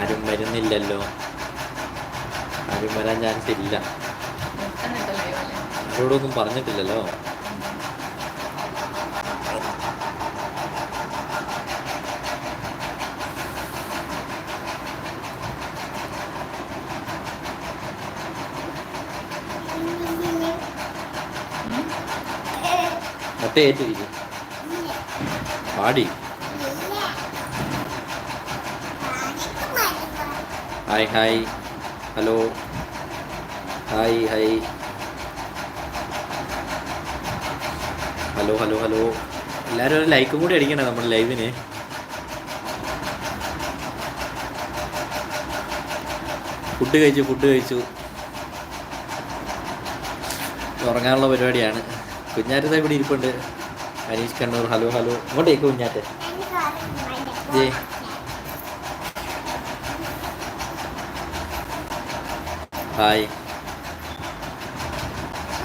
ആരും വരുന്നില്ലല്ലോ. ആരും വരാൻ ചാൻസ് ഇല്ല. ആരോടൊന്നും പറഞ്ഞിട്ടില്ലല്ലോ. മറ്റേ ഏറ്റിരിക്കും പാടി. Hi hi hello hi hi hello hello hello എല്ലാവരും ഒരു ലൈക്കും കൂടി അടിക്കണേ നമ്മുടെ ലൈവിന് ഫുഡ് കഴിച്ചു ഫുഡ് കഴിച്ചു. ഉറങ്ങാനുള്ള പരിപാടിയാണ്. കുഞ്ഞാറ്റത്തെ ഇവിടെ ഇരിപ്പുണ്ട്. അനീഷ് കണ്ണൂർ. ഹലോ ഹലോ ഇങ്ങോട്ടേക്ക് കുഞ്ഞാറ്റെ ജേ. ഹായ്.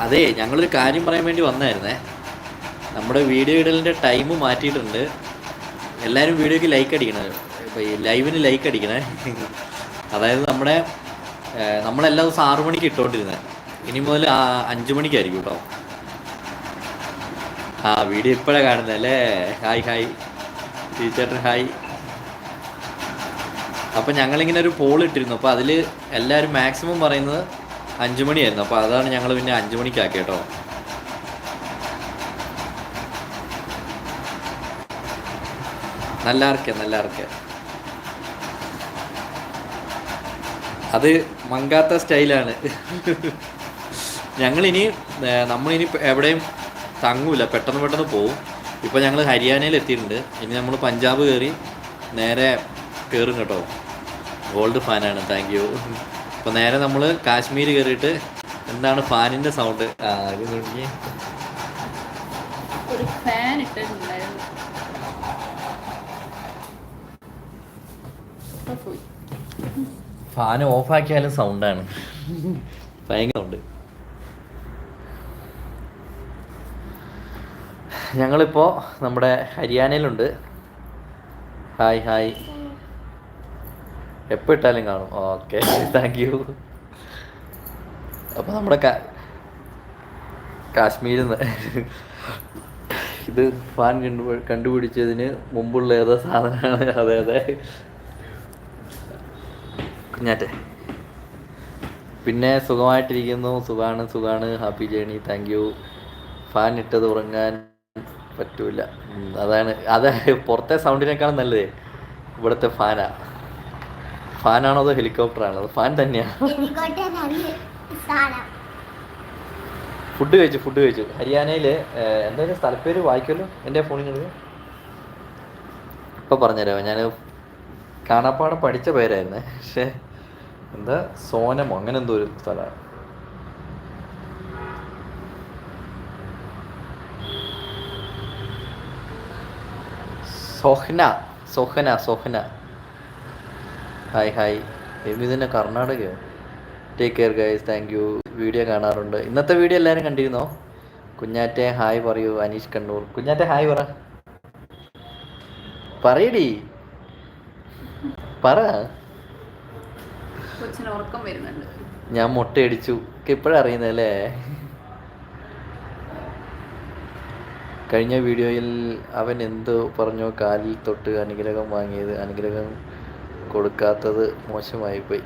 അതെ ഞങ്ങളൊരു കാര്യം പറയാൻ വേണ്ടി വന്നായിരുന്നേ. നമ്മുടെ വീഡിയോ ഇടലിന്റെ ടൈം മാറ്റിയിട്ടുണ്ട്. എല്ലാവരും വീഡിയോയ്ക്ക് ലൈക്ക് അടിക്കണേ. ഇപ്പോൾ ഈ ലൈവിന് ലൈക്ക് അടിക്കണേ. അതായത് നമ്മുടെ നമ്മളെല്ലാ ദിവസം ആറു മണിക്ക് ഇട്ടുകൊണ്ടിരുന്നത് ഇനി മുതൽ അഞ്ചു മണിക്കായിരിക്കും കേട്ടോ ആ വീഡിയോ ഇപ്പോഴാണ് കാണുന്നത് അല്ലേ? Hi hi. ടീച്ചേട്ടൻ ഹായ്. അപ്പം ഞങ്ങളിങ്ങനെ ഒരു പോൾ ഇട്ടിരുന്നു. അപ്പോൾ അതിൽ എല്ലാവരും മാക്സിമം പറയുന്നത് അഞ്ചു മണിയായിരുന്നു. അപ്പോൾ അതാണ് ഞങ്ങൾ പിന്നെ അഞ്ചു മണിക്കാക്കി കേട്ടോ നല്ല ഇറക്കിയ നല്ല ഇറക്കിയ അത് മങ്കാത്ത സ്റ്റൈലാണ്. ഞങ്ങളിനി നമ്മളിനി എവിടെയും തങ്ങൂല. പെട്ടെന്ന് പെട്ടെന്ന് പോവും. ഇപ്പോൾ ഞങ്ങൾ ഹരിയാനയിൽ എത്തിയിട്ടുണ്ട് ഇനി നമ്മൾ പഞ്ചാബ് കയറി നേരെ കയറും കേട്ടോ. ഗോൾഡ് ഫാനാണ്. താങ്ക് യു അപ്പോൾ നേരെ നമ്മൾ കാശ്മീർ കയറിയിട്ട് എന്താണ് ഫാനിന്റെ സൗണ്ട് ആ ഇത് നോക്കിയേ. ഒരു ഫാൻ ഇട്ടിട്ടുണ്ടായിരുന്നു. ഫാൻ ഓഫാക്കിയാലും സൗണ്ടാണ് ഭയങ്കര സൗണ്ട് ഞങ്ങളിപ്പോൾ നമ്മുടെ ഹരിയാനയിലുണ്ട്. ഹായ് ഹായ് എപ്പോൾ ഇട്ടാലും കാണും. ഓക്കെ താങ്ക് യു അപ്പോൾ നമ്മുടെ കാശ്മീരിൽ നിന്ന് ഇത് ഫാൻ കണ്ടു കണ്ടുപിടിച്ചതിന് മുമ്പുള്ള ഏതോ സാധനമാണ് അതെ അതെ. കുഞ്ഞാറ്റെ. പിന്നെ സുഖമായിട്ടിരിക്കുന്നു. സുഖാണ് സുഖാണ്. Happy journey thank you fan ഇട്ടത് ഉറങ്ങാൻ പറ്റൂല. അതാണ്. അതെ പുറത്തെ സൗണ്ടിനേക്കാളും നല്ലത്. ഇവിടുത്തെ ഫാനാ ഫാനാണോ അതോ ഹെലികോപ്റ്റർ ആണോ ഫാൻ തന്നെയാണ് ഫുഡ് കഴിച്ചു ഫുഡ് കഴിച്ചു. ഹരിയാനയിൽ എന്തായാലും സ്ഥലപ്പേര് വായിക്കുമല്ലോ? എന്റെ ഫോണിൽ നിന്ന്. ഇപ്പം പറഞ്ഞുതരാമോ? ഞാൻ കാണാപ്പാടെ പഠിച്ച പേരായിരുന്നേ. പക്ഷേ എന്താ സോനമോ? അങ്ങനെ എന്തോ ഒരു സ്ഥലമാണ് സോഹ്ന സോഹന സോഹന. ഹായ് ഹായ് എബി തന്നെ കർണാടകയോ? Take care guys thank you video കാണാറുണ്ട്. ഇന്നത്തെ വീഡിയോ എല്ലാവരും കണ്ടിരുന്നോ? കുഞ്ഞാറ്റെ ഹായ് പറയൂ. അനീഷ് കണ്ണൂർ. കുഞ്ഞാറ്റെ ഹായ് പറ. പറയടി. പറ. ഉറക്കം വരുന്നുണ്ട്. ഞാൻ മുട്ടയടിച്ചു. ഇപ്പോഴും അറിയുന്നല്ലേ കഴിഞ്ഞ വീഡിയോയിൽ അവൻ എന്തോ പറഞ്ഞോ? കാലിൽ തൊട്ട് അനുഗ്രഹം വാങ്ങിയത്. അനുഗ്രഹം കൊടുക്കാത്തത് മോശമായി പോയി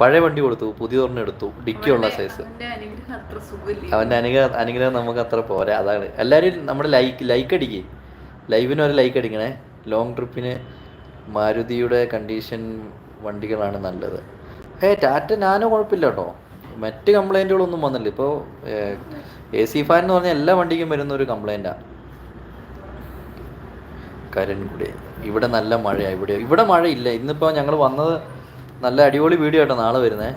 പഴയ വണ്ടി കൊടുത്തു പുതിയ ഒരെണ്ണം എടുത്തു. ഡിക്കിയുള്ള സൈസ് അവന്റെ അവന്റെ അനുഗ്രഹം അനുഗ്രഹം നമുക്ക് അത്ര പോരാ അതാണ്. എല്ലാവരും നമ്മുടെ ലൈക്ക് ലൈക്ക് അടിക്കേ. ലൈവിന് ഒരു ലൈക്ക് അടിക്കണേ. ലോങ് ട്രിപ്പിന് മാരുതിയുടെ കണ്ടീഷൻ വണ്ടികളാണ് നല്ലത്. ഏ ടാറ്റ നാനോ കുഴപ്പമില്ല കേട്ടോ. മറ്റ് കംപ്ലൈന്റുകളൊന്നും വന്നില്ല. ഇപ്പോൾ എ സി ഫാൻ എന്ന് പറഞ്ഞാൽ എല്ലാ വണ്ടിക്കും വരുന്ന ഒരു കംപ്ലൈന്റാണ് കരൻകുടി ഇവിടെ നല്ല മഴയാണ് ഇവിടെ. ഇവിടെ മഴയില്ല. ഇന്നിപ്പോൾ ഞങ്ങൾ വന്നത് നല്ല അടിപൊളി വീഡിയോ ആട്ടോ നാളെ വരുന്നേ.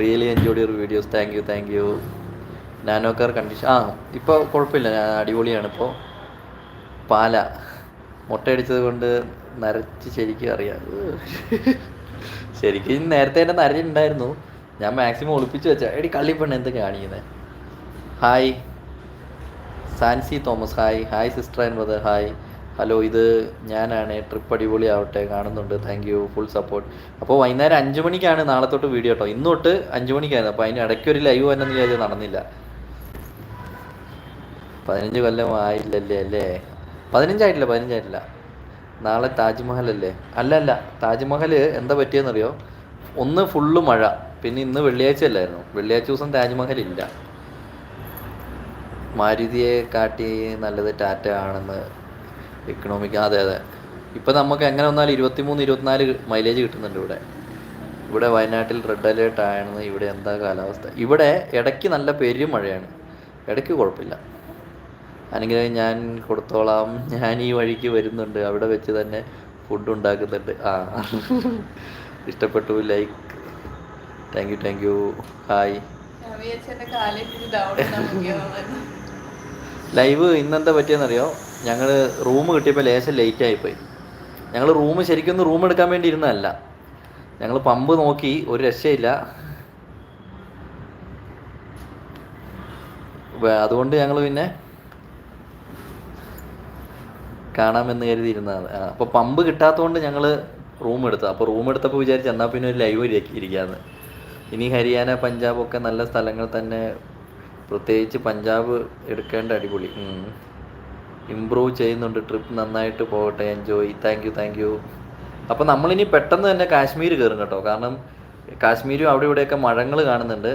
Really enjoy your videos thank you thank you nano car condition ആ ഇപ്പോൾ കുഴപ്പമില്ല. ഞാൻ അടിപൊളിയാണ് ഇപ്പോൾ പാല. മുട്ടയടിച്ചത് കൊണ്ട് നരച്ച് ശരിക്കും അറിയാം. ശരിക്കും നേരത്തെ എന്റെ നരഞ്ഞിട്ടുണ്ടായിരുന്നു ഞാൻ മാക്സിമം ഒളിപ്പിച്ച് വെച്ചാൽ എടി കള്ളിപ്പെണ്ണ എന്ത് കാണിക്കുന്നത് hi Sancy Thomas hi hi sister and brother hi hello ഇത് ഞാനാണ്. ട്രിപ്പ് അടിപൊളി ആവട്ടെ കാണുന്നുണ്ട്. താങ്ക് യു ഫുൾ സപ്പോർട്ട് അപ്പോൾ വൈകുന്നേരം അഞ്ച് മണിക്കാണ് നാളെ തൊട്ട് വീഡിയോ കേട്ടോ ഇന്ന് തൊട്ട് അഞ്ച് മണിക്കായിരുന്നു. അപ്പോൾ അതിന് ഇടയ്ക്ക് ഒരു ലൈവ് വന്നെന്ന് വിചാരിച്ച് നടന്നില്ല. പതിനഞ്ച് കൊല്ലം ആയില്ലല്ലേ അല്ലേ? പതിനഞ്ചായിട്ടില്ല പതിനഞ്ചായിട്ടില്ല. നാളെ താജ്മഹൽ അല്ലേ അല്ല അല്ല താജ്മഹൽ എന്താ പറ്റിയെന്നറിയോ? ഒന്ന് ഫുള്ള് മഴ. പിന്നെ ഇന്ന് വെള്ളിയാഴ്ച അല്ലായിരുന്നു. വെള്ളിയാഴ്ച ദിവസം താജ്മഹൽ ഇല്ല. മാരുതിയെ കാട്ടി നല്ലത് ടാറ്റ ആണെന്ന് എക്കണോമിക് അതെ അതെ. ഇപ്പം നമുക്ക് എങ്ങനെ വന്നാലും ഇരുപത്തിമൂന്ന് ഇരുപത്തിനാല് മൈലേജ് കിട്ടുന്നുണ്ട് ഇവിടെ. ഇവിടെ വയനാട്ടിൽ റെഡ് അലേർട്ട് ആണെന്ന് ഇവിടെ എന്താ കാലാവസ്ഥ? ഇവിടെ ഇടയ്ക്ക് നല്ല പെരും മഴയാണ്. ഇടയ്ക്ക് കുഴപ്പമില്ല. അനുഗ്രഹം ഞാൻ കൊടുത്തോളാം. ഞാൻ ഈ വഴിക്ക് വരുന്നുണ്ട്. അവിടെ വെച്ച് തന്നെ ഫുഡ് ഉണ്ടാക്കുന്നുണ്ട്. ആ. ഇഷ്ടപ്പെട്ടു. Like thank you thank you hi ഞാൻ വിചാരിച്ചു എന്റെ കാലിട്ട് ഡൗൺ ലൈവ് ഇന്നെന്താ പറ്റിയെന്നറിയോ? ഞങ്ങൾ റൂം കിട്ടിയപ്പോൾ ലേശം ലേറ്റ് ആയിപ്പോയി ഞങ്ങൾ റൂം ശരിക്കും റൂം എടുക്കാൻ വേണ്ടി ഇരുന്നതല്ല. ഞങ്ങൾ പമ്പ് നോക്കി ഒരു രക്ഷയില്ല. അതുകൊണ്ട് ഞങ്ങൾ പിന്നെ കാണാമെന്ന് കരുതി ഇരുന്നതാണ് അപ്പോൾ പമ്പ് കിട്ടാത്തതുകൊണ്ട് ഞങ്ങൾ റൂം എടുത്തു അപ്പോൾ റൂം എടുത്തപ്പോൾ വിചാരിച്ചു എന്നാൽ പിന്നെ ഒരു ലൈവ് ഇരിക്കാന്ന്. ഇനി ഹരിയാന പഞ്ചാബ് ഒക്കെ നല്ല സ്ഥലങ്ങൾ തന്നെ പ്രത്യേകിച്ച് പഞ്ചാബ് എടുക്കേണ്ട അടിപൊളി. ഇമ്പ്രൂവ് ചെയ്യുന്നുണ്ട്. ട്രിപ്പ് നന്നായിട്ട് പോകട്ടെ. Enjoy thank you thank you അപ്പോൾ നമ്മളിനി പെട്ടെന്ന് തന്നെ കാശ്മീർ കയറും കേട്ടോ. കാരണം കാശ്മീരും അവിടെ ഇവിടെയൊക്കെ മഴങ്ങൾ കാണുന്നുണ്ട്.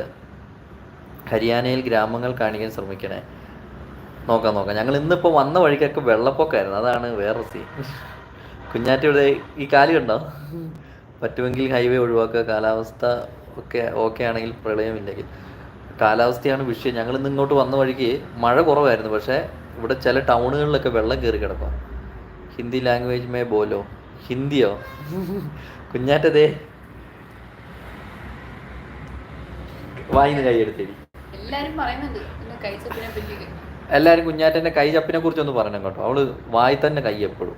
ഹരിയാനയിൽ ഗ്രാമങ്ങൾ കാണിക്കാൻ ശ്രമിക്കണേ. നോക്കാം നോക്കാം. ഞങ്ങൾ ഇന്നിപ്പോൾ വന്ന വഴിക്കൊക്കെ വെള്ളപ്പൊക്കമായിരുന്നു. അതാണ് വേറെ സീൻ കുഞ്ഞാറ്റ ഇവിടെ ഈ കാലി കണ്ടോ? പറ്റുമെങ്കിൽ ഹൈവേ ഒഴിവാക്കുക. കാലാവസ്ഥ ഒക്കെ ഓക്കെ ആണെങ്കിൽ പ്രളയമില്ലെങ്കിൽ. കാലാവസ്ഥയാണ് വിഷയം. ഞങ്ങൾ ഇന്ന് ഇങ്ങോട്ട് വന്ന വഴിക്ക് മഴ കുറവായിരുന്നു. പക്ഷേ ഇവിടെ ചില ടൗണുകളിലൊക്കെ വെള്ളം കയറി കിടക്കാം ഹിന്ദി ലാംഗ്വേജ് മേ ബോലോ. ഹിന്ദിയോ? കുഞ്ഞാറ്റതേ. വായിന്ന് കൈയെടുത്തേരി എല്ലാരും കുഞ്ഞാറ്റന്റെ കൈ ചപ്പിനെ കുറിച്ചൊന്ന് പറയണം കേട്ടോ. അവൾ വായി തന്നെ കൈ എപ്പോഴും.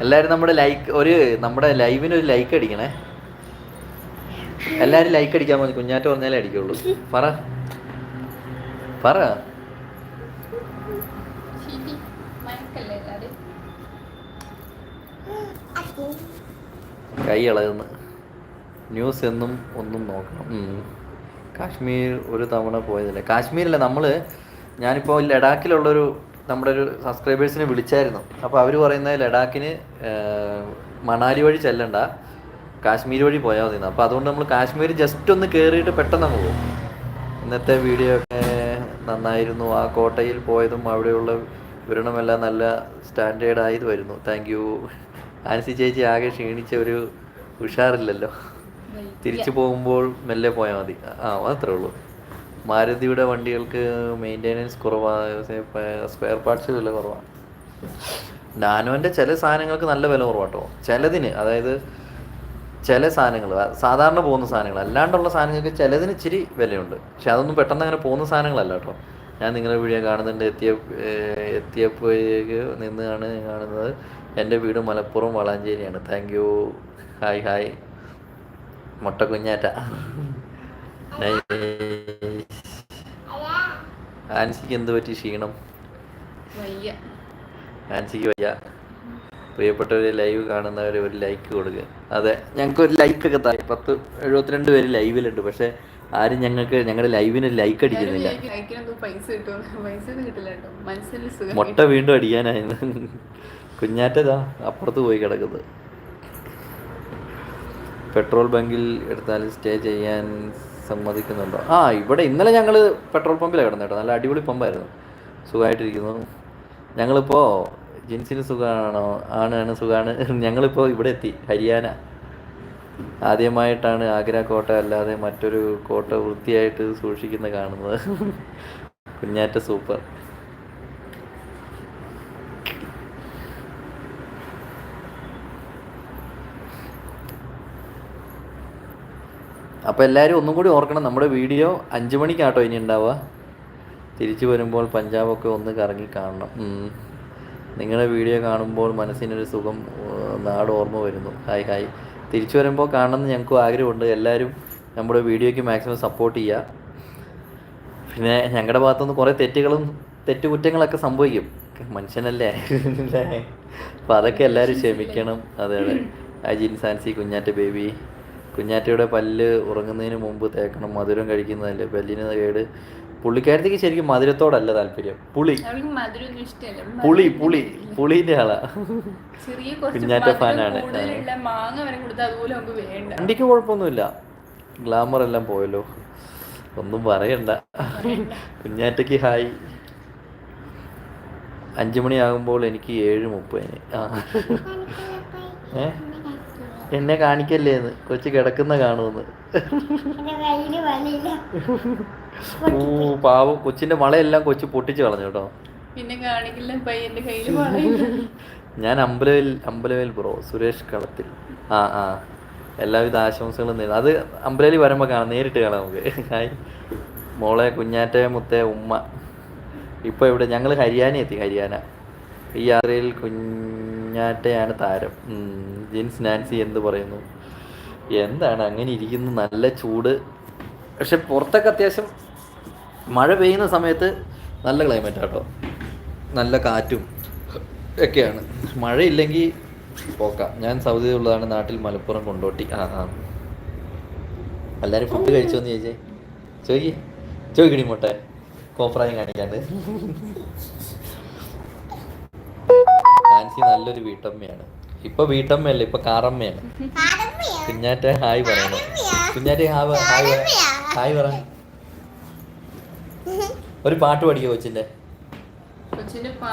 എല്ലാരും നമ്മുടെ ലൈക്ക് ഒരു നമ്മുടെ ലൈവിന് ഒരു ലൈക്ക് അടിക്കണേ. എല്ലാവരും ലൈക്ക് അടിക്കാൻ മതി കുഞ്ഞാറ്റ പറഞ്ഞാലേ അടിക്കുള്ളൂ. പറ. പറ. എല്ലാരും? കൈ ഇളകുന്നു. ന്യൂസ് എന്നും ഒന്നും നോക്കണം. കാശ്മീർ ഒരു തവണ പോയതല്ലേ? കാശ്മീരില്ല നമ്മൾ ഞാനിപ്പോൾ ലഡാക്കിലുള്ളൊരു നമ്മുടെ ഒരു സബ്സ്ക്രൈബേഴ്സിനെ വിളിച്ചായിരുന്നു. അപ്പോൾ അവർ പറയുന്നത് ലഡാക്കിന് മണാലി വഴി ചെല്ലണ്ട. കാശ്മീർ വഴി പോയാൽ മതി അപ്പോൾ അതുകൊണ്ട് നമ്മൾ കാശ്മീർ ജസ്റ്റ് ഒന്ന് കയറിയിട്ട് പെട്ടെന്ന് അങ്ങ് പോകും ഇന്നത്തെ വീഡിയോ ഒക്കെ നന്നായിരുന്നു. ആ കോട്ടയിൽ പോയതും അവിടെയുള്ള വിവരണമെല്ലാം നല്ല സ്റ്റാൻഡേർഡ് ആയത് വരുന്നു താങ്ക് യു ആൻസി ചേച്ചി ആകെ ക്ഷീണിച്ച ഒരു ഉഷാറില്ലല്ലോ. തിരിച്ചു പോകുമ്പോൾ മെല്ലെ പോയാൽ മതി. ആ അത്രേ ഉള്ളൂ. മാരുതിയുടെ വണ്ടികൾക്ക് മെയിന്റെനൻസ് കുറവാണ് സ്പെയർ പാർട്സ് വില കുറവാണ് നാനോന്റെ ചില സാധനങ്ങൾക്ക് നല്ല വില കുറവാട്ടോ. ചിലതിന് അതായത് ചില സാധനങ്ങൾ സാധാരണ പോകുന്ന സാധനങ്ങൾ അല്ലാണ്ടുള്ള സാധനങ്ങൾക്ക് ചിലതിന് ഇച്ചിരി വിലയുണ്ട്. പക്ഷെ അതൊന്നും പെട്ടെന്ന് അങ്ങനെ പോകുന്ന സാധനങ്ങളല്ല കേട്ടോ. ഞാൻ നിങ്ങളുടെ വീഡിയോ കാണുന്നുണ്ട് എത്തിയ എത്തിയപ്പോഴേക്ക് നിന്നാണ് കാണുന്നത്. എന്റെ വീട് Malappuram വളാഞ്ചേരിയാണ്. Thank you. Hi hi. മുട്ട കുഞ്ഞാറ്റ. ആൻസിക്ക് എന്ത് പറ്റി ക്ഷീണം? ആൻസിക്ക് വയ്യ. പ്രിയപ്പെട്ടവരെ ലൈവ് കാണുന്നവർ ഒരു ലൈക്ക് കൊടുക്കുക അതെ ഞങ്ങൾക്ക് ഒരു ലൈക്ക് ഒക്കെ താഴെ പത്ത് എഴുപത്തിരണ്ട് പേര് ലൈവിലുണ്ട് പക്ഷെ ആരും ഞങ്ങൾക്ക് ഞങ്ങളുടെ ലൈവിന് ലൈക്ക് അടിക്കുന്നില്ല. മുട്ട വീണ്ടും അടിക്കാനായിരുന്നു. കുഞ്ഞാറ്റതാ അപ്പുറത്ത് പോയി കിടക്കുന്നത്. പെട്രോൾ ബങ്കിൽ എടുത്താൽ സ്റ്റേ ചെയ്യാൻ സമ്മതിക്കുന്നുണ്ടോ? ആ ഇവിടെ ഇന്നലെ ഞങ്ങൾ പെട്രോൾ പമ്പിലാണ് കിടന്നു കേട്ടോ. നല്ല അടിപൊളി പമ്പായിരുന്നു. സുഖമായിട്ടിരിക്കുന്നു. ഞങ്ങളിപ്പോൾ ജിൻസിന് സുഖമാണോ ആണാണ് സുഖമാണ് ഞങ്ങളിപ്പോൾ ഇവിടെ എത്തി ഹരിയാന. ആദ്യമായിട്ടാണ് ആഗ്ര കോട്ട അല്ലാതെ മറ്റൊരു കോട്ട വൃത്തിയായിട്ട് സൂക്ഷിക്കുന്ന കാണുന്നത്. കുഞ്ഞാറ്റ സൂപ്പർ. അപ്പോൾ എല്ലാവരും ഒന്നും കൂടി ഓർക്കണം നമ്മുടെ വീഡിയോ അഞ്ച് മണിക്കാട്ടോ ഇനി ഉണ്ടാവുക. തിരിച്ചു വരുമ്പോൾ പഞ്ചാബൊക്കെ ഒന്ന് കറങ്ങി കാണണം. നിങ്ങളുടെ വീഡിയോ കാണുമ്പോൾ മനസ്സിനൊരു സുഖം നാട് ഓർമ്മ വരുന്നു. Hi hi. തിരിച്ചു വരുമ്പോൾ കാണണമെന്ന് ഞങ്ങൾക്കും ആഗ്രഹമുണ്ട്. എല്ലാവരും നമ്മുടെ വീഡിയോയ്ക്ക് മാക്സിമം സപ്പോർട്ട് ചെയ്യുക. പിന്നെ ഞങ്ങളുടെ ഭാഗത്തുനിന്ന് കുറേ തെറ്റുകളും തെറ്റുകുറ്റങ്ങളൊക്കെ സംഭവിക്കും. മനുഷ്യനല്ലേ? അപ്പോൾ അതൊക്കെ എല്ലാവരും ക്ഷമിക്കണം. അതെ അതെ. അജിൻ സാൻസി കുഞ്ഞാറ്റ ബേബി. കുഞ്ഞാറ്റയുടെ പല്ല് ഉറങ്ങുന്നതിന് മുമ്പ് തേക്കണം. മധുരം കഴിക്കുന്നതല്ലേ പല്ലിന് കേട്. പുള്ളിക്കാരത്തേക്ക് ശരിക്കും മധുരത്തോടല്ല താല്പര്യം. പുളി. പുളി പുളി. പുളിന്റെ ആളാ. ചെറിയ കുറച്ച് കുഞ്ഞാറ്റ ഫാനാണ്. വണ്ടിക്ക് കുഴപ്പമൊന്നുമില്ല. ഗ്ലാമർ എല്ലാം പോയല്ലോ. ഒന്നും പറയണ്ട. കുഞ്ഞാറ്റയ്ക്ക് ഹായ്. അഞ്ചു മണിയാകുമ്പോൾ എനിക്ക് ഏഴ് മുപ്പതിന്. ആ. ഏ? എന്നെ കാണിക്കല്ലേ എന്ന്. കൊച്ചു കിടക്കുന്ന കാണുമെന്ന്. ഓ പാവം. കൊച്ചിന്റെ വളയെല്ലാം കൊച്ചു പൊട്ടിച്ചു കളഞ്ഞു കേട്ടോ. പിന്നെ കാണിക്കില്ല പയ്യന്റെ കയ്യിൽ ഞാൻ അമ്പലവേൽ അമ്പലവേൽ ബ്രോ സുരേഷ് കളത്തിൽ. ആ ആ. എല്ലാവിധ ആശംസകളും നേരി അത് അമ്പലയിൽ വരുമ്പോൾ കാണാം. നേരിട്ട് കാണാം നമുക്ക്. ഹായ്. മോളെ കുഞ്ഞാറ്റ മുത്തേ ഉമ്മ. ഇപ്പോൾ ഇവിടെ ഞങ്ങൾ ഹരിയാന എത്തി ഹരിയാന. ഈ യാത്രയിൽ കുഞ്ഞാറ്റയാണ് താരം. ജിൻസ് നാൻസി എന്ത് പറയുന്നു? എന്താണ് അങ്ങനെ ഇരിക്കുന്നു? നല്ല ചൂട്. പക്ഷെ പുറത്തൊക്കെ അത്യാവശ്യം മഴ പെയ്യുന്ന സമയത്ത് നല്ല ക്ലൈമറ്റ് ആട്ടോ. നല്ല കാറ്റും ഒക്കെയാണ്. മഴയില്ലെങ്കിൽ പോക്കാം. ഞാൻ സൗദിയിലുള്ളതാണ് നാട്ടിൽ മലപ്പുറം കൊണ്ടോട്ടി. ആ ആ. എല്ലാവരും ഫുഡ് കഴിച്ചോ എന്ന് ചോദിച്ചേ. ചോദിക്കേ. ചോദിക്കണി മുട്ടെ കോപ്രായം കാണിക്കാണ്ട്. നാൻസി നല്ലൊരു വീട്ടമ്മയാണ്. ഇപ്പൊ വീട്ടമ്മയല്ല ഇപ്പൊ കാറമ്മയാണ്. കുഞ്ഞാറ്റ ഹായ് പറയണം. കുഞ്ഞാറ്റ ഹായ് ഹായ് പറ ഹായ് പറ. ഒരു പാട്ട് പഠിക്കുക കൊച്ചിന്റെ.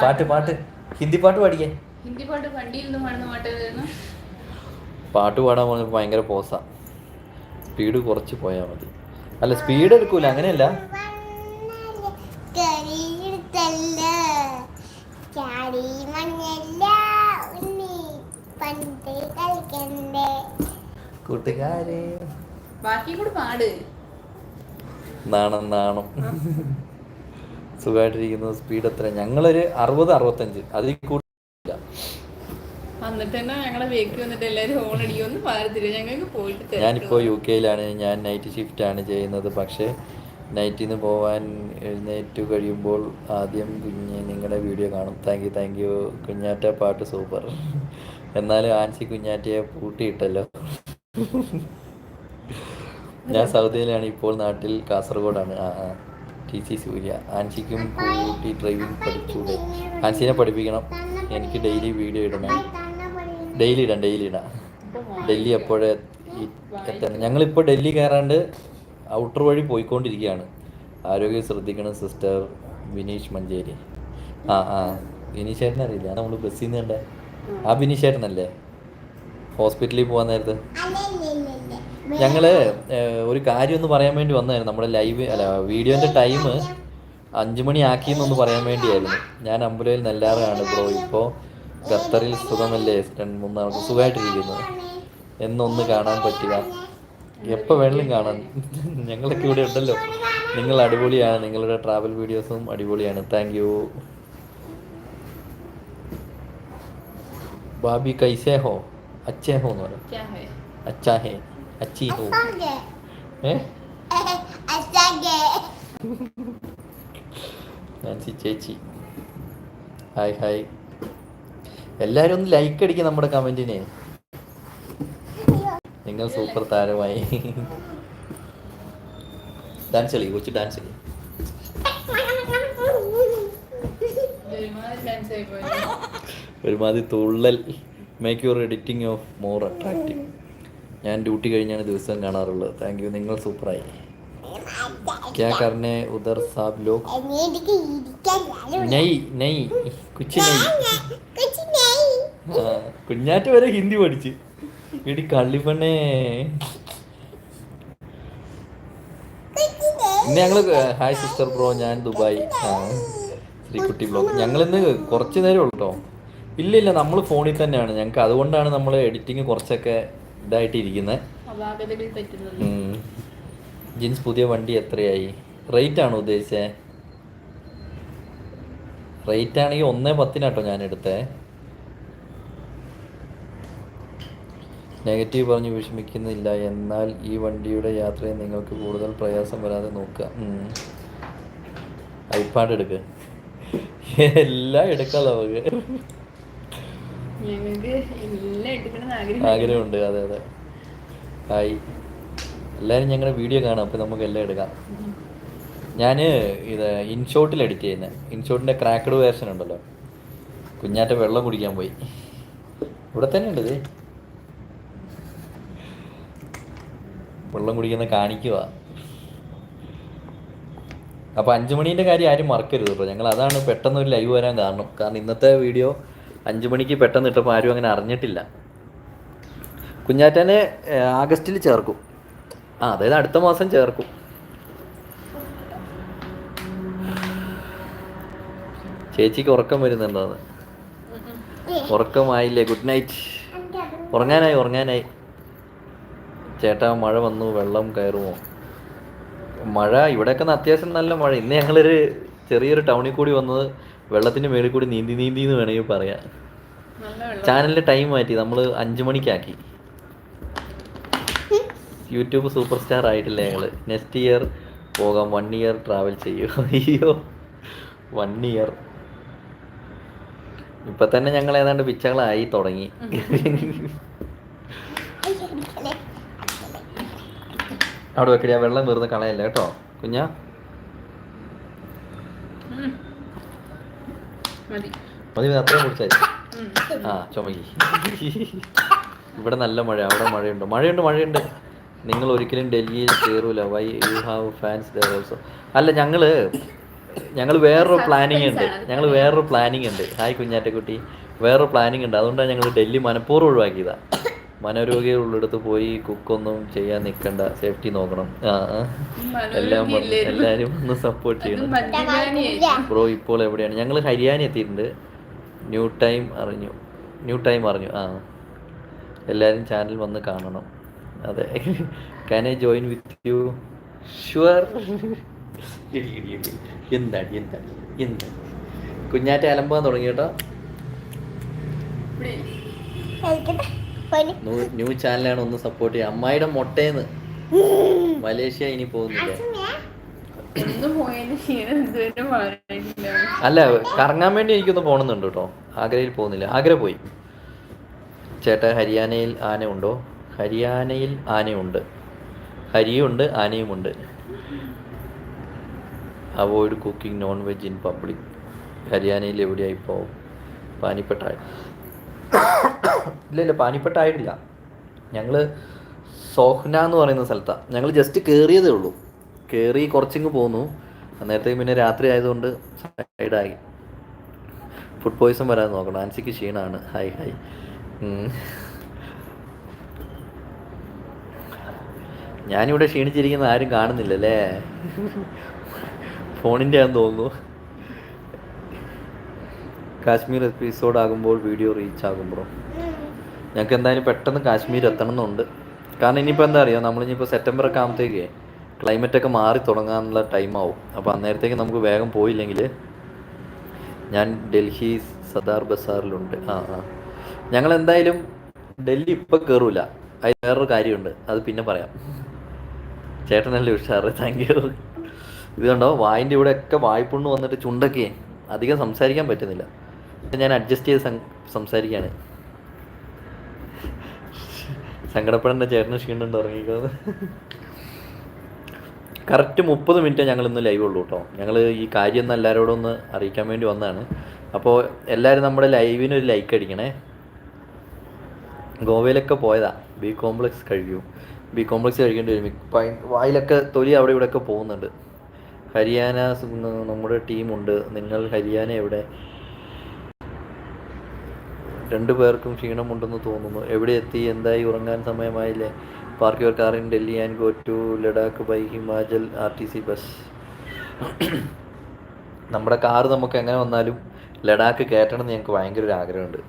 പാട്ട് പാട്ട്. ഹിന്ദി പാട്ട് പഠിക്കേ. ഹിന്ദി പാട്ട് പാട്ട് പാടാൻ പറഞ്ഞപ്പോൾ ഭയങ്കര പോസാ. സ്പീഡ് കുറച്ച് പോയാൽ മതി. അല്ല സ്പീഡ് എടുക്കൂല അങ്ങനെയല്ല. കൂട്ടുകാരെ. ബാക്കി കൂടെ പാട്. നാണം നാണം. സുഖമായിട്ടിരിക്കുന്നു സ്പീഡ് എത്ര? ഞങ്ങളൊരു അറുപത് അറുപത്തഞ്ച്. അതിൽ തന്നെ ഞങ്ങളെ വേക്ക് വന്നിട്ട് എല്ലാരും ഹോൺ അടിക്കുമെന്ന് പാരത്തില്ല ഞങ്ങൾക്ക് പോയിട്ട് തിരക്ക് ഞാനിപ്പോൾ യു കെയിലാണ് ഞാൻ നൈറ്റ് ഷിഫ്റ്റ് ആണ് ചെയ്യുന്നത്. പക്ഷേ നൈറ്റിൽ നിന്ന് പോവാൻ എഴുന്നേറ്റ് കഴിയുമ്പോൾ ആദ്യം കുഞ്ഞ് നിങ്ങളുടെ വീഡിയോ കാണും. Thank you thank you Kunjatta പാട്ട് സൂപ്പർ. എന്നാലും ആൻസി കുഞ്ഞാറ്റയെ പൂട്ടിയിട്ടല്ലോ. ഞാൻ സൗദിയിലാണ് ഇപ്പോൾ നാട്ടിൽ കാസർഗോഡാണ്. ടി സി സൂര്യ. ആൻസിക്കും കൂട്ടി ഡ്രൈവിംഗ് പഠിച്ചൂടെ. ആൻസിനെ പഠിപ്പിക്കണം. എനിക്ക് ഡെയിലി വീഡിയോ ഇടണം. ഡെയിലി ഇടാം ഡെയിലി ഇടാം. ഡൽഹി എപ്പോഴേ എത്തണം. ഞങ്ങളിപ്പോൾ ഡൽഹി കയറാണ്ട് ഔട്ടർ വഴി പോയിക്കൊണ്ടിരിക്കുകയാണ്. ആരോഗ്യം ശ്രദ്ധിക്കണം സിസ്റ്റർ വിനീഷ് മഞ്ചേരി. ആ ആ. വിനീഷ് ചേട്ടനറിയില്ല നമ്മൾ ബസ്സിൽ നിന്ന് കണ്ടേ. ആ വിനീഷ് ചേട്ടനല്ലേ? ഹോസ്പിറ്റലിൽ പോകാൻ നേരത്ത്? ഞങ്ങൾ ഒരു കാര്യം ഒന്ന് പറയാൻ വേണ്ടി വന്നായിരുന്നു നമ്മുടെ ലൈവ് അല്ല വീഡിയോന്റെ ടൈം അഞ്ചു മണി ആക്കിയെന്നൊന്ന് പറയാൻ വേണ്ടിയായിരുന്നു. ഞാൻ അമ്പലയിൽ നെല്ലാറാണ് ബ്രോ. ഇപ്പോൾ ഖത്തറിൽ സുഖമല്ലേ? രണ്ട് മൂന്നാമത് സുഖമായിട്ടിരിക്കുന്നു. എന്നൊന്ന് കാണാൻ പറ്റുക. എപ്പോൾ വേണമെങ്കിലും കാണാൻ ഞങ്ങളൊക്കെ ഇവിടെ ഉണ്ടല്ലോ. നിങ്ങൾ അടിപൊളിയാണ്. നിങ്ങളുടെ ട്രാവൽ വീഡിയോസും അടിപൊളിയാണ്. താങ്ക് യു ബാബി കൈസേ ഹോ അച്ഛേ ഹോ എന്ന് പറയും. है ഹേ? അച്ഛാ ഹേ അച്ചി ഹോ ഏ നാൻസി ചേച്ചി. Hi hi. എല്ലാവരും ഒന്ന് ലൈക്ക് അടിക്കുക നമ്മുടെ കമന്റിനെ നിങ്ങൾ സൂപ്പർ താരമായി. ഡാൻസ് കളി കൊച്ചു ഡാൻസ് കളി. ഒരുമാതിരി തുള്ളൽ. Make your editing of more attractive ഞാൻ ഡ്യൂട്ടി കഴിഞ്ഞാണ് ദിവസം കാണാറുള്ളത്. താങ്ക് യു നിങ്ങൾ സൂപ്പറായി. ക്യാ കർണേ ഉദർ സാബ് ലോക്. നെയ് നെയ്. കുച്ചി ആ, കുഞ്ഞാറ്റ വരെ ഹിന്ദി പഠിച്ച്. ഇടി കള്ളിപ്പണ്ണേ. ഇന്ന് ഞങ്ങൾ ഹായ് സിസ്റ്റർ ബ്രോ ഞാൻ ദുബായ്. ശ്രീകുട്ടി ബ്ലോഗ് ഞങ്ങളിന്ന് കുറച്ച് നേരം ഉള്ളൂ കേട്ടോ ഇല്ല ഇല്ല നമ്മൾ ഫോണിൽ തന്നെയാണ്. ഞങ്ങൾക്ക് അതുകൊണ്ടാണ് നമ്മൾ എഡിറ്റിംഗ് കുറച്ചൊക്കെ ഇതായിട്ടിരിക്കുന്നത് ജീൻസ് പുതിയ വണ്ടി എത്രയായി? റേറ്റ് ആണോ ഉദ്ദേശിച്ചത് റേറ്റ് ആണെങ്കിൽ ഒന്നേ പത്തിനാട്ടോ ഞാൻ എടുത്തേ നെഗറ്റീവ് പറഞ്ഞ് വിഷമിക്കുന്നില്ല. എന്നാൽ ഈ വണ്ടിയുടെ യാത്രയെ നിങ്ങൾക്ക് കൂടുതൽ പ്രയാസം വരാതെ നോക്കുക. ഐപാഡ് എടുക്കുക എല്ലാം എടുക്കാം നമുക്ക് ഞങ്ങൾക്ക് എല്ലാം എടുക്കണം ആഗ്രഹം ആഗ്രഹമുണ്ട്. അതെ അതെ. ഹായ്. എല്ലാവരും ഞങ്ങളുടെ വീഡിയോ കാണാം. അപ്പോൾ നമുക്ക് എല്ലാം എടുക്കാം. ഞാൻ ഇത് ഇൻഷോട്ടിൽ എഡിറ്റ് ചെയ്യുന്നത് ഇൻഷോട്ടിന്റെ ക്രാക്കഡ് വേർഷൻ ഉണ്ടല്ലോ. കുഞ്ഞാറ്റ വെള്ളം കുടിക്കാൻ പോയി. ഇവിടെ തന്നെ ഉണ്ട് വെള്ളം കുടിക്കുന്ന കാണിക്കുക അപ്പോൾ അഞ്ചു മണീന്റെ കാര്യം ആരും മറക്കരുത് കേട്ടോ ഞങ്ങൾ അതാണ് പെട്ടെന്ന് ഒരു ലൈവ് വരാൻ കാരണം. കാരണം ഇന്നത്തെ വീഡിയോ അഞ്ചു മണിക്ക് പെട്ടെന്ന് ഇട്ടപ്പോൾ ആരും അങ്ങനെ അറിഞ്ഞിട്ടില്ല. കുഞ്ഞാറ്റനെ ആഗസ്റ്റിൽ ചേർക്കും. ആ അതായത് അടുത്ത മാസം ചേർക്കും. ചേച്ചിക്ക് ഉറക്കം വരുന്നുണ്ടോന്ന് ഉറക്കമായില്ലേ? Good night. ഉറങ്ങാനായി ഉറങ്ങാനായി. ചേട്ടാ മഴ വന്നു വെള്ളം കയറുമോ? മഴ ഇവിടെയൊക്കെ അത്യാവശ്യം നല്ല മഴ. ഇന്ന് ഞങ്ങളൊരു ചെറിയൊരു ടൗണിൽ കൂടി വന്നത് വെള്ളത്തിന്റെ മേളിൽ കൂടി നീന്തി നീന്തി എന്ന് വേണമെങ്കിൽ പറയാം. ചാനലിന്റെ ടൈം മാറ്റി നമ്മൾ അഞ്ചു മണിക്കാക്കി. യൂട്യൂബ് സൂപ്പർ സ്റ്റാർ ആയിട്ടില്ല ഞങ്ങൾ നെക്സ്റ്റ് ഇയർ പോകാം വൺ ഇയർ ട്രാവൽ ചെയ്യൂ. അയ്യോ വൺ ഇയർ. ഇപ്പൊ തന്നെ ഞങ്ങൾ ഏതാണ്ട് പിച്ചകളായി തുടങ്ങി. അവിടെ വെക്കടിയാ വെള്ളം വെറുതെ കളയല്ല കേട്ടോ കുഞ്ഞാ. മതി. മതി അത്രയും കുടിച്ചായി ആ ചുമക്കി. ഇവിടെ നല്ല മഴ അവിടെ മഴയുണ്ട്. മഴയുണ്ട് മഴയുണ്ട്. നിങ്ങൾ ഒരിക്കലും ഡൽഹിയിൽ കയറൂല. Why you have fans there also അല്ല ഞങ്ങൾ ഞങ്ങൾ വേറൊരു പ്ലാനിങ് ഉണ്ട്. ഞങ്ങൾ വേറൊരു പ്ലാനിങ് ഉണ്ട്. ഹായ് കുഞ്ഞാറ്റക്കുട്ടി. വേറൊരു പ്ലാനിങ് ഉണ്ട്. അതുകൊണ്ടാണ് ഞങ്ങൾ ഡൽഹി മനഃപൂർവം ഒഴിവാക്കിയതാ. മനോരോഗികളുള്ളിടത്ത് പോയി കുക്കൊന്നും ചെയ്യാൻ നിൽക്കണ്ട സേഫ്റ്റി നോക്കണം. എല്ലാം എല്ലാരും എല്ലാവരും ഒന്ന് സപ്പോർട്ട് ചെയ്യണം. ബ്രോ ഇപ്പോൾ എവിടെയാണ്? ഞങ്ങൾ ഹരിയാന എത്തിയിട്ടുണ്ട്. ന്യൂ ടൈം അറിഞ്ഞു. ന്യൂ ടൈം അറിഞ്ഞു. ആ. എല്ലാവരും ചാനൽ വന്ന് കാണണം. അതെ. Can I join with you sure എന്താണ് എന്താണ് എന്താണ് കുഞ്ഞാറ്റ അലമ്പാൻ തുടങ്ങി കേട്ടോ. ഇവിടെ ന്യൂ- ചാനലാണ് ഒന്ന് സപ്പോർട്ട് ചെയ്യുക. അമ്മായിയുടെ മുട്ടേന്ന്. മലേഷ്യ ഇനി പോകുന്നില്ല. അല്ല കറങ്ങാൻ വേണ്ടി എനിക്കൊന്ന് പോകണമെന്നുണ്ട് കേട്ടോ. ആഗ്രയിൽ പോകുന്നില്ല. ആഗ്ര പോയി. ചേട്ട ഹരിയാനയിൽ ആന ഉണ്ടോ? ഹരിയാനയിൽ ആനയുണ്ട്. ഹരിയുണ്ട് ആനയുമുണ്ട്. Avoid cooking non veg in public ഹരിയാനയിൽ എവിടെയായി പോവും? പാനിപ്പെട്ടായി. ഇല്ല ഇല്ല പാനിപ്പെട്ടായിട്ടില്ല. ഞങ്ങൾ സോഹ്ന എന്ന് പറയുന്ന സ്ഥലത്താണ് ഞങ്ങൾ ജസ്റ്റ് കയറിയതേ ഉള്ളൂ. കയറി കുറച്ചിങ്ങ് പോന്നു. അന്നേരത്തേക്ക് പിന്നെ രാത്രി ആയതുകൊണ്ട് സൈഡായി. ഫുഡ് പോയ്സൺ വരാൻ നോക്കണം. ആൻസിക്ക് ക്ഷീണമാണ് ഹായ് ഹായ്. ഞാനിവിടെ ക്ഷീണിച്ചിരിക്കുന്ന ആരും കാണുന്നില്ല അല്ലേ ഫോണിന്റെ ആണെന്ന് തോന്നുന്നു. കാശ്മീർ എപ്പിസോഡ് ആകുമ്പോൾ വീഡിയോ റീച്ച് ആകും ബ്രോ ഞങ്ങൾക്ക് എന്തായാലും പെട്ടെന്ന് കാശ്മീർ എത്തണം എന്നുണ്ട് കാരണം ഇനിയിപ്പോൾ എന്താ അറിയാം? നമ്മളിനിയിപ്പോൾ സെപ്റ്റംബർ ഒക്കെ ആകുമ്പോഴത്തേക്ക് ക്ലൈമറ്റൊക്കെ മാറി തുടങ്ങാനുള്ള ടൈം ആവും. അപ്പോൾ അന്നേരത്തേക്ക് നമുക്ക് വേഗം പോയില്ലെങ്കിൽ ഞാൻ ഡൽഹി സദാർ ബസാറിലുണ്ട്. ആ ആ. ഞങ്ങൾ എന്തായാലും ഡൽഹി ഇപ്പം കയറൂല അതിൽ വേറൊരു കാര്യമുണ്ട്. അത് പിന്നെ പറയാം. ചേട്ടനല്ലേ ഉഷാറ്? താങ്ക് യു ഇത് കണ്ടോ? വായിന്റെ ഇവിടെ ഒക്കെ വായ്പുണ്ണ് വന്നിട്ട് ചുണ്ടൊക്കെ അധികം സംസാരിക്കാൻ പറ്റുന്നില്ല. ഞാൻ അഡ്ജസ്റ്റ് ചെയ്ത് സംസാരിക്കുകയാണ്. സങ്കടപ്പെടേണ്ട ചേട്ടന് ക്ഷീണുണ്ട് ഉറങ്ങിക്കുന്നത് കറക്റ്റ് മുപ്പത് മിനിറ്റ് ഞങ്ങൾ ഇന്ന് ലൈവ് ഉള്ളൂ കേട്ടോ ഞങ്ങൾ ഈ കാര്യം ഒന്ന് എല്ലാവരോടും ഒന്ന് അറിയിക്കാൻ വേണ്ടി വന്നതാണ്. അപ്പോൾ എല്ലാവരും നമ്മുടെ ലൈവിന് ഒരു ലൈക്ക് അടിക്കണേ. ഗോവയിലൊക്കെ പോയതാ. ബി കോംപ്ലക്സ് കഴിയും ബി കോംപ്ലക്സ് കഴിക്കേണ്ടി വരും വായിലൊക്കെ തൊലി അവിടെ ഇവിടെയൊക്കെ പോകുന്നുണ്ട്. ഹരിയാന നമ്മുടെ ടീമുണ്ട് നിങ്ങൾ ഹരിയാന എവിടെ? രണ്ടു പേർക്കും ക്ഷീണമുണ്ടെന്ന് തോന്നുന്നു. എവിടെ എത്തി? എന്തായി? ഉറങ്ങാൻ സമയമായില്ലേ? Park your car in Delhi and go to Ladakh by Himachal R T C bus. നമ്മുടെ കാർ നമുക്ക് എങ്ങനെ വന്നാലും ലഡാക്ക് കയറ്റണം എന്ന് ഞങ്ങൾക്ക് ഭയങ്കര ഒരു ആഗ്രഹമുണ്ട്.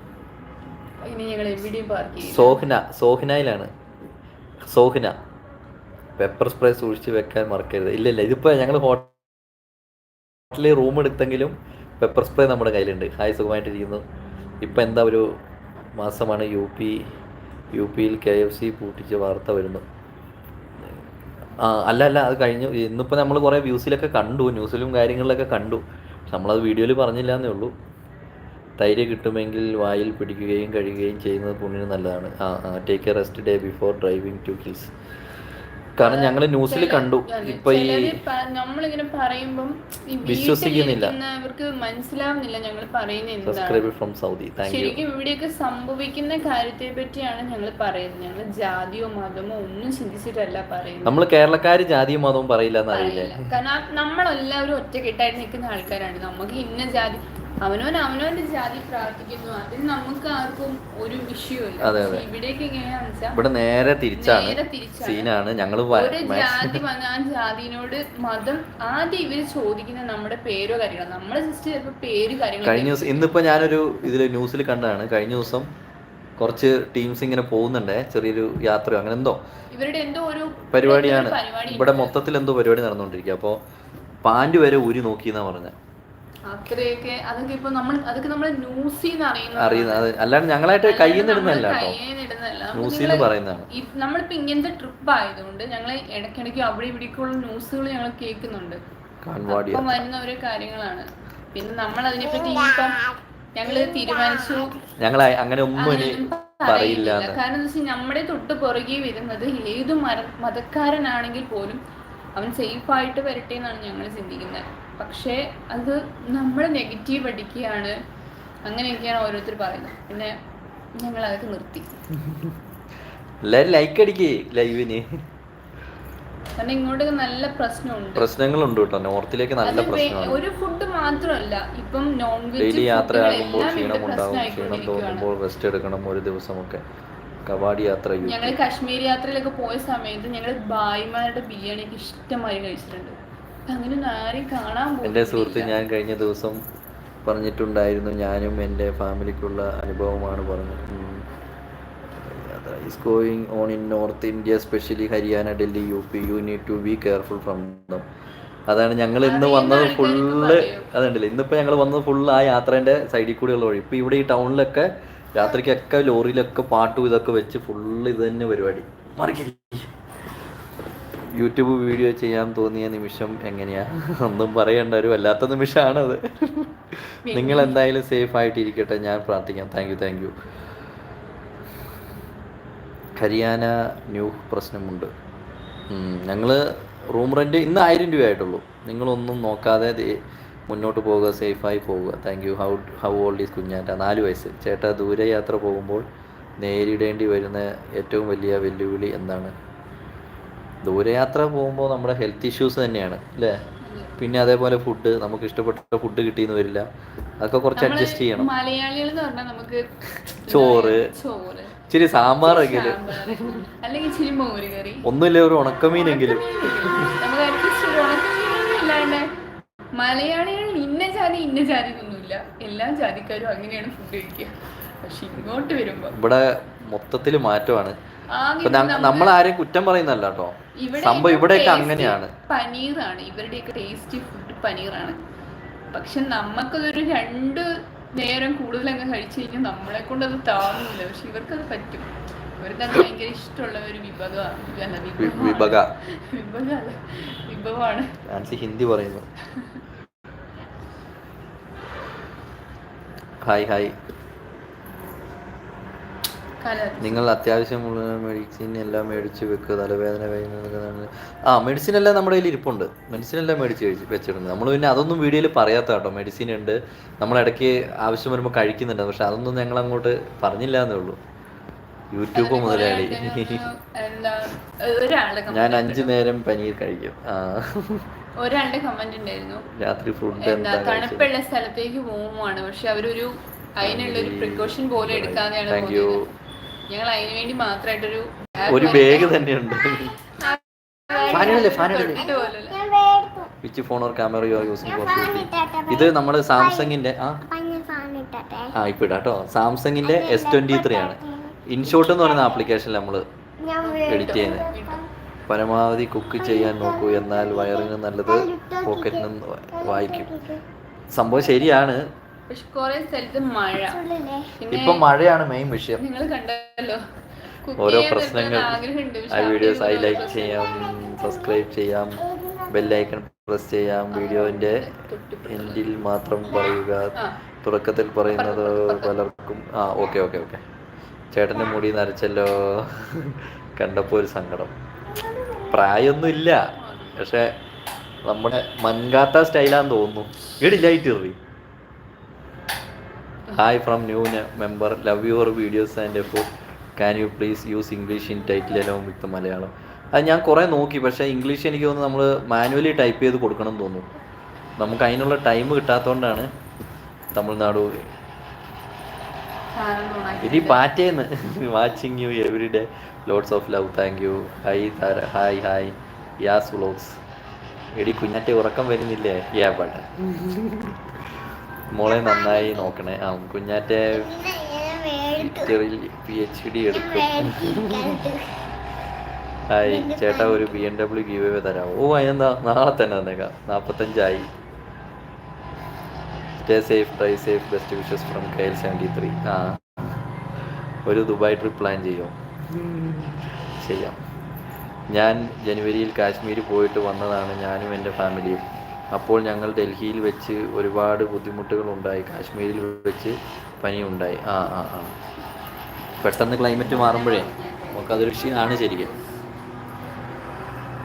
സോഹ്ന സോഹ്നയിലാണ്. സോഹ്ന പെപ്പർ സ്പ്രേ സൂക്ഷിച്ച് വെക്കാൻ മറക്കരുത്. ഇല്ല ഇല്ല ഇതിപ്പോൾ ഞങ്ങൾ ഹോട്ടലിൽ റൂം എടുത്തെങ്കിലും പെപ്പർ സ്പ്രേ നമ്മുടെ കയ്യിലുണ്ട്. ഹായ് സുഖമായിട്ടിരിക്കുന്നു. ഇപ്പം എന്താ ഒരു മാസമാണ് യു പി യു പിയിൽ കെ എഫ് സി പൂട്ടിച്ച വാർത്ത വരുന്നു. ആ അല്ല അല്ല അത് കഴിഞ്ഞു. ഇന്നിപ്പോൾ നമ്മൾ കുറേ വ്യൂസിലൊക്കെ കണ്ടു ന്യൂസിലും കാര്യങ്ങളിലൊക്കെ കണ്ടു. നമ്മളത് വീഡിയോയിൽ പറഞ്ഞില്ല എന്നേ ഉള്ളൂ. തൈര് കിട്ടുമെങ്കിൽ വായിൽ പിടിക്കുകയും കഴിയുകയും ചെയ്യുന്നത് പുണ്യന് നല്ലതാണ്. ആ take a rest day before driving to hills കാരണം ഞങ്ങൾ ന്യൂസിൽ കണ്ടു. ഇപ്പൊ ഈ നമ്മളിങ്ങനെ പറയുമ്പം വിശ്വസിക്കുന്നില്ല. ഇവർക്ക് മനസ്സിലാവുന്നില്ല ഞങ്ങൾ പറയുന്നത് ഫ്രം സൗദി ശരിക്കും ഇവിടെയൊക്കെ സംഭവിക്കുന്ന കാര്യത്തെ പറ്റിയാണ് ഞങ്ങൾ പറയുന്നത്. ഞങ്ങൾ ജാതിയോ മതമോ ഒന്നും ചിന്തിച്ചിട്ടല്ല പറയുന്നത്. നമ്മൾ കേരളക്കാർ ജാതിയോ മതവും പറയില്ല. എന്നറിയില്ലേ. കാരണം നമ്മളെല്ലാവരും ഒറ്റക്കെട്ടായിട്ട് നിൽക്കുന്ന ആൾക്കാരാണ്. നമുക്ക് ഇന്ന ജാതി അവനവൻ അവനവന്റെ ജാതി പ്രാർത്ഥിക്കുന്നു. അതിൽ നമുക്ക് ആർക്കും ഒരു വിഷയമില്ല. ഇവിടേക്ക് എങ്ങനെയാണെന്ന് ഇവിടെ നേരെ തിരിച്ചാണ്. സീനാണ്. ഞങ്ങൾ ഒരു ജാതി വന്ന ആ ജാതിനോട് മതം ആദ്യം ഇവർ ചോദിക്കുന്ന നമ്മുടെ പേരോ കാര്യങ്ങളോ. നമ്മളെ ജസ്റ്റ് ചിലപ്പോ പേര് കാര്യങ്ങൾ കഴിഞ്ഞ ദിവസം ഇന്നിപ്പോ ഞാനൊരു ഇതിൽ ന്യൂസിൽ കണ്ടതാണ്. കഴിഞ്ഞ ദിവസം കുറച്ച് ടീംസ് ഇങ്ങനെ പോകുന്നുണ്ടേ. ചെറിയൊരു യാത്ര അങ്ങനെ എന്തോ. ഇവരുടെ എന്തോ ഒരു പരിപാടിയാണ്. പരിപാടി ഇവിടെ മൊത്തത്തിൽ എന്തോ പരിപാടി നടന്നുകൊണ്ടിരിക്കുക അപ്പോൾ പാന്റ് വരെ ഊരി നോക്കി എന്നാ പറഞ്ഞത് അത്രയൊക്കെ അതൊക്കെ ഇപ്പൊ നമ്മൾ അതൊക്കെ നമ്മൾ ന്യൂസിൽ നിന്ന് അറിയുന്ന അത് അല്ലാണ്ട് ഞങ്ങളായിട്ട് കയ്യിൽ നിന്നിടുന്നല്ല ന്യൂസിൽ പറയുന്നതാണ്. നമ്മളിപ്പോ ഇങ്ങനത്തെ ട്രിപ്പ് ആയതുകൊണ്ട് ഞങ്ങൾ ഇടയ്ക്കിടയ്ക്ക് അവിടെ ഇവിടേക്കുള്ള ന്യൂസുകൾ ഞങ്ങൾ കേൾക്കുന്നുണ്ട്. അപ്പം വരുന്ന ഓരോ കാര്യങ്ങളാണ്. പിന്നെ നമ്മൾ അതിനെപ്പറ്റി ഇനിയിപ്പം ഞങ്ങൾ തീരുമാനിച്ചു. ഞങ്ങൾ അങ്ങനെ ഒന്നും പറയില്ല കാരണം എന്താ വെച്ചാൽ നമ്മുടെ തൊട്ട് പുറകെ വരുന്നത് ഏത് മതക്കാരനാണെങ്കിൽ പോലും അവൻ സേഫ് ആയിട്ട് വരട്ടെ എന്നാണ് ഞങ്ങൾ ചിന്തിക്കുന്നത്. പക്ഷേ അത് നമ്മൾ നെഗറ്റീവ് അടിക്കുകയാണ്. അങ്ങനെയൊക്കെയാണ് ഓരോരുത്തർ പറയുന്നത്. പിന്നെ ഞങ്ങൾ അതൊക്കെ നിർത്തി. എല്ലാരും ലൈക്ക് അടിക്കേ ലൈവിന് കാരണം ഇങ്ങോട്ടൊക്കെ നല്ല പ്രശ്നമുണ്ട്. പ്രശ്നങ്ങളുണ്ട് കേട്ടോ. നോർത്തിലേക്ക് നല്ല പ്രശ്നമാണ്. ഒരു ഫുഡ് മാത്രമല്ല. ഇപ്പം നോൺ വെജ് ഡെയിലി യാത്രയാകുമ്പോൾ ക്ഷീണം ഉണ്ടാവും ക്ഷീണം തോന്നുമ്പോൾ റെസ്റ്റ് എടുക്കണം. ഒരു ദിവസമൊക്കെ കവാടി യാത്ര ഞങ്ങൾ കാശ്മീർ യാത്രയിലൊക്കെ പോയ സമയത്ത് ഞങ്ങൾ ഭായിമാരുടെ ബിരിയാണിയൊക്കെ ഇഷ്ടമായി കഴിച്ചിട്ടുണ്ട്. എന്റെ സുഹൃത്ത് ഞാൻ കഴിഞ്ഞ ദിവസം പറഞ്ഞിട്ടുണ്ടായിരുന്നു ഞാനും എന്റെ ഫാമിലിക്കുള്ള അനുഭവമാണ് പറഞ്ഞത്. Is going on in north India specially Haryana Delhi U P you need to be careful from them അതാണ് ഞങ്ങൾ ഇന്ന് വന്നത് ഫുള്ള്. അതുണ്ടല്ലോ? ഇന്നിപ്പോൾ ഞങ്ങൾ വന്നത് ഫുള്ള് ആ യാത്രേന്റെ സൈഡിൽ കൂടെയുള്ള വഴി. ഇപ്പോൾ ഇവിടെ ഈ ടൗണിലൊക്കെ രാത്രിക്കൊക്കെ ലോറിയിലൊക്കെ പാട്ടും ഇതൊക്കെ വെച്ച് ഫുള്ള് ഇത് തന്നെ പരിപാടി. മറിക്കരി യൂട്യൂബ് വീഡിയോ ചെയ്യാൻ തോന്നിയ നിമിഷം എങ്ങനെയാ? ഒന്നും പറയണ്ട ഒരു വല്ലാത്ത നിമിഷമാണത്. നിങ്ങൾ എന്തായാലും സേഫ് ആയിട്ടിരിക്കട്ടെ. ഞാൻ പ്രാർത്ഥിക്കാം. Thank you thank you Haryana new പ്രശ്നമുണ്ട്. ഞങ്ങൾ റൂം റെന്റ് ഇന്ന് ആയിരം രൂപയായിട്ടുള്ളൂ. നിങ്ങളൊന്നും നോക്കാതെ മുന്നോട്ട് പോവുക സേഫായി പോവുക. Thank you how how old is Kunjatta? നാല് വയസ്സ്. ചേട്ടാ ദൂരയാത്ര പോകുമ്പോൾ നേരിടേണ്ടി വരുന്ന ഏറ്റവും വലിയ വെല്ലുവിളി എന്താണ്? ദൂരയാത്ര പോകുമ്പോൾ നമ്മുടെ ഹെൽത്ത് ഇഷ്യൂസ് തന്നെയാണ് അല്ലേ? പിന്നെ അതേപോലെ ഫുഡ് നമുക്ക് ഇഷ്ടപ്പെട്ട ഫുഡ് കിട്ടിയെന്ന് വരില്ല. അതൊക്കെ കുറച്ച് അഡ്ജസ്റ്റ് ചെയ്യണം. മലയാളികൾ നമുക്ക് ചോറ്. ചോറ്. ഇച്ചിരി സാമ്പാറെങ്കിലും സാമ്പാറ്, അല്ലെങ്കിൽ ഇച്ചിരി മോര് കറി. ഒന്നുമില്ല ഒരു ഉണക്കമീനെങ്കിലും. മലയാളികൾ ഇന്ന ജാതി ഇന്ന ജാതി ഒന്നുമില്ല എല്ലാ ജാതിക്കാരും അങ്ങനെയാണ് ഫുഡ് കഴിക്കുക. പക്ഷെ ഇങ്ങോട്ട് വരുമ്പോ ഇവിടെ മൊത്തത്തിൽ മാറ്റമാണ്. നമ്മൾ ആരെയും കുറ്റം പറയുന്നല്ല കേട്ടോ. ഇവിടെ സംഭവം ഇവിടെയൊക്കെ അങ്ങനെയാണ്. പനീറാണ്. ഇവരുടെയൊക്കെ ടേസ്റ്റി ഫുഡ് പനീറാണ്. പക്ഷെ നമുക്കതൊരു രണ്ട് നേരം കൂടുതൽ അങ്ങ് കഴിച്ചു കഴിഞ്ഞാൽ നമ്മളെ കൊണ്ട് അത് താങ്ങുന്നില്ല പക്ഷെ ഇവർക്കത് പറ്റും. ഇവർക്കത് ഭയങ്കര ഇഷ്ടമുള്ള ഒരു വിഭവ അല്ല വി- വിഭവമാണ്. ഹിന്ദി പറയുന്നു. Hi hi. നിങ്ങൾ അത്യാവശ്യമുള്ള മെഡിസിൻ എല്ലാം മേടിച്ച് വെക്കുക തലവേദന വേദന ആ മെഡിസിൻ എല്ലാം നമ്മുടെ കയ്യിൽ ഇരിപ്പുണ്ട്. മെഡിസിൻ എല്ലാം മേടിച്ച് വെച്ചിട്ടുണ്ട്. നമ്മൾ പിന്നെ അതൊന്നും വീഡിയോയിൽ പറയാത്ത കേട്ടോ. മെഡിസിൻ ഉണ്ട്. നമ്മൾ ഇടയ്ക്ക് ആവശ്യം വരുമ്പോൾ കഴിക്കുന്നുണ്ട്. പക്ഷെ അതൊന്നും ഞങ്ങൾ അങ്ങോട്ട് പറഞ്ഞില്ല എന്നേ ഉള്ളൂ. യൂട്യൂബ് മുതലാളി. ഞാൻ അഞ്ചു നേരം പനീർ കഴിക്കും. ആ. ഒരാളുടെ കമന്റ് ഉണ്ടായിരുന്നു രാത്രി ഫുഡ് എന്താ തണുപ്പുള്ള സ്ഥലത്തേക്ക് പോകുവാണ്. പക്ഷെ അവരൊരു അതിനുള്ള ഒരു പ്രിക്കോഷൻ പോലെ എടുക്കാതെയാണ് ഞങ്ങൾ അതിനു വേണ്ടി മാത്രമായിട്ടൊരു ഒരു ബാഗ് തന്നെയുണ്ട്. ഫാനിടല്ലേ ഫാനിടല്ലേ which phone or camera you are using for ഇത് നമ്മുടെ സാംസങ്ങിന്റെ ആ? ആ ഇപ്പൊ ഇടാട്ടോ. സാംസങ്ങിന്റെ എസ് ട്വന്റി ത്രീ ആണ്. ഇൻഷോട്ട് എന്ന് പറയുന്ന ആപ്ലിക്കേഷനിൽ നമ്മൾ എഡിറ്റ് ചെയ്യുന്നത് പരമാവധി കുക്ക് ചെയ്യാൻ നോക്കൂ എന്നാൽ വയറിന് നല്ലത് പോക്കറ്റിനും വായിക്കും. സംഭവം ശരിയാണ്. പക്ഷെ കുറെ സ്ഥലത്ത് മഴ. ഉള്ളിലെ പിന്നെ ഇപ്പൊ മഴയാണ് മെയിൻ വിഷയം. നിങ്ങൾ കണ്ടല്ലോ. ഓരോ പ്രശ്നങ്ങൾ. ആ വീഡിയോസ് ഐ ലൈക്ക് ചെയ്യാം സബ്സ്ക്രൈബ് ചെയ്യാം ബെല്ലൈക്കൺ പ്രസ് ചെയ്യാം വീഡിയോന്റെ എൻഡിൽ മാത്രം പറയുക. തുടക്കത്തിൽ പറയുന്നത് പലർക്കും ആ ഓക്കെ ഓക്കെ ഓക്കെ ചേട്ടന്റെ മുടി നരച്ചല്ലോ കണ്ടപ്പോൾ ഒരു സങ്കടം. പ്രായൊന്നും ഇല്ല പക്ഷെ നമ്മുടെ മൻകാത്ത സ്റ്റൈലാന്ന് തോന്നുന്നു. ഇടില്ലായിട്ട് hi from new member love your videos and effort can you please use English in title എല്ലാം വിത്ത് മലയാളം അത് ഞാൻ കുറേ നോക്കി. പക്ഷേ ഇംഗ്ലീഷ് എനിക്ക് തോന്നുന്നു നമ്മൾ മാനുവലി ടൈപ്പ് ചെയ്ത് കൊടുക്കണം എന്ന് തോന്നുന്നു. നമുക്ക് അതിനുള്ള ടൈം കിട്ടാത്തതുകൊണ്ടാണ് തമിഴ്നാട് ഇനി പാറ്റേന്ന്. Watching you every day loads of love thank you hi Tara hi hi Yas vlogs എടി കുഞ്ഞാറ്റെ ഉറക്കം വരുന്നില്ലേ? ഏ പാട്ട മോളെ നന്നായി നോക്കണേ. ആ കുഞ്ഞാറ്റെ പി എച്ച് ഡി എടുക്കും. ഹായ് ചേട്ടാ ഒരു B M W give away തരാമോ? ഓ അതിനെന്താ? നാളെ തന്നെ തന്നേക്കാം. നാൽപ്പത്തഞ്ചായി stay safe try safe best wishes from K L seventy three ആ ഒരു ദുബായ് ട്രിപ്പ് പ്ലാൻ ചെയ്യോ? ചെയ്യാം. ഞാൻ ജനുവരിയിൽ കാശ്മീർ പോയിട്ട് വന്നതാണ്. ഞാനും എന്റെ ഫാമിലിയും അപ്പോൾ ഞങ്ങൾ ഡൽഹിയിൽ വെച്ച് ഒരുപാട് ബുദ്ധിമുട്ടുകൾ ഉണ്ടായി കാശ്മീരിൽ വെച്ച് പനിയുണ്ടായി. ആ ആ ആ. പെട്ടെന്ന് ക്ലൈമറ്റ് മാറുമ്പോഴേ നമുക്കതൊരു ക്ഷീണമാണ് ശരിക്കും.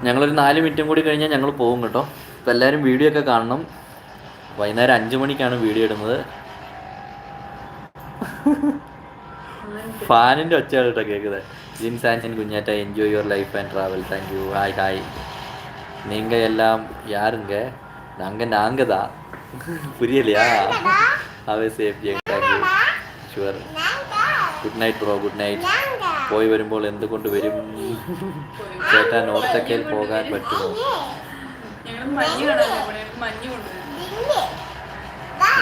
ഞങ്ങളൊരു നാല് മിനിറ്റും കൂടി കഴിഞ്ഞാൽ ഞങ്ങൾ പോകും കേട്ടോ. അപ്പോൾ എല്ലാവരും വീഡിയോ ഒക്കെ കാണണം. വൈകുന്നേരം അഞ്ച് മണിക്കാണ് വീഡിയോ ഇടുന്നത്. ഫാനിന്റെ ഒച്ചയാണ് കേട്ടോ കേൾക്കുന്നത് ജിൻ സാൻസൻ Kunjatta enjoy your life and travel thank you hi hi നിങ്ങൾ എല്ലാം യാരുങ്ക? நாங்க நாங்க தான் புரியலையா അവ സേഫ് ചെയ്യാം thank you sure good night bro good night പോയി വരുമ്പോൾ എന്തുകൊണ്ട് വരും ചേട്ടാ നോർത്തക്കയിൽ പോകാൻ പറ്റുമോ ഞങ്ങൾ മഞ്ഞ് കാണാൻ പോണേ മഞ്ഞ് കൊണ്ടുവരും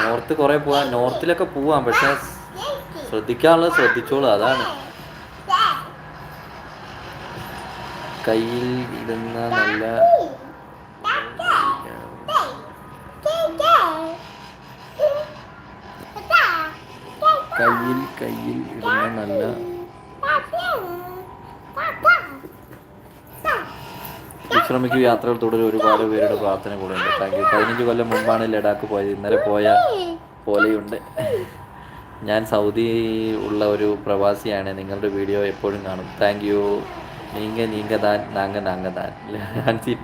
നോർത്ത് കുറേ പോവാൻ നോർത്തിലൊക്കെ പോവാം പക്ഷെ ശ്രദ്ധിക്കാനുള്ളത് ശ്രദ്ധിച്ചോളൂ അതാണ് കയ്യിൽ ഇടുന്ന നല്ല കയ്യിൽ കയ്യിൽ ഇടുന്ന നല്ല വിശ്രമിക്കൂ. യാത്രകൾ തുടരും ഒരുപാട് പേരുടെ പ്രാർത്ഥന കൂടെ ഉണ്ട് താങ്ക് യു പതിനഞ്ച് കൊല്ലം മുമ്പാണ് ലഡാക്ക് പോയത്. ഇന്നലെ പോയ പോലെയുണ്ട്. ഞാൻ സൗദി ഉള്ള ഒരു പ്രവാസിയാണ്. നിങ്ങളുടെ വീഡിയോ എപ്പോഴും കാണും. താങ്ക് യു നീങ്ക നീങ്കതാൻ നാങ്ക നാങ്കതാൻ ആൻസി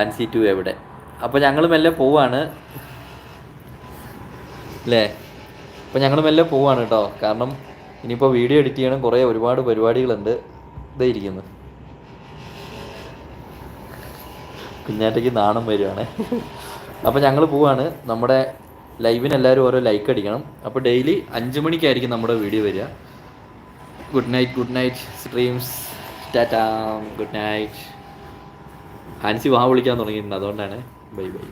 ആൻസി ടു എവിടെ? അപ്പോൾ ഞങ്ങൾ മെല്ലെ പോവാണ്. അല്ലേ അപ്പോൾ ഞങ്ങൾ മെല്ലെ പോവാണ് കേട്ടോ കാരണം ഇനിയിപ്പോൾ വീഡിയോ എഡിറ്റ് ചെയ്യണം. കുറേ ഒരുപാട് പരിപാടികളുണ്ട്. ഇതേ ഇരിക്കുന്നു. കുഞ്ഞാറ്റയ്ക്ക് നാണം വരുവാണ്. അപ്പോൾ ഞങ്ങൾ പോവാണ്. നമ്മുടെ ലൈവിന് എല്ലാവരും ഓരോ ലൈക്ക് അടിക്കണം. അപ്പോൾ ഡെയിലി അഞ്ച് മണിക്കായിരിക്കും നമ്മുടെ വീഡിയോ വരിക. Good night good night streams Tata good night ഹാൻസി വാ വിളിക്കാൻ തുടങ്ങിയിട്ടുണ്ട്. അതുകൊണ്ടാണ്. Bye bye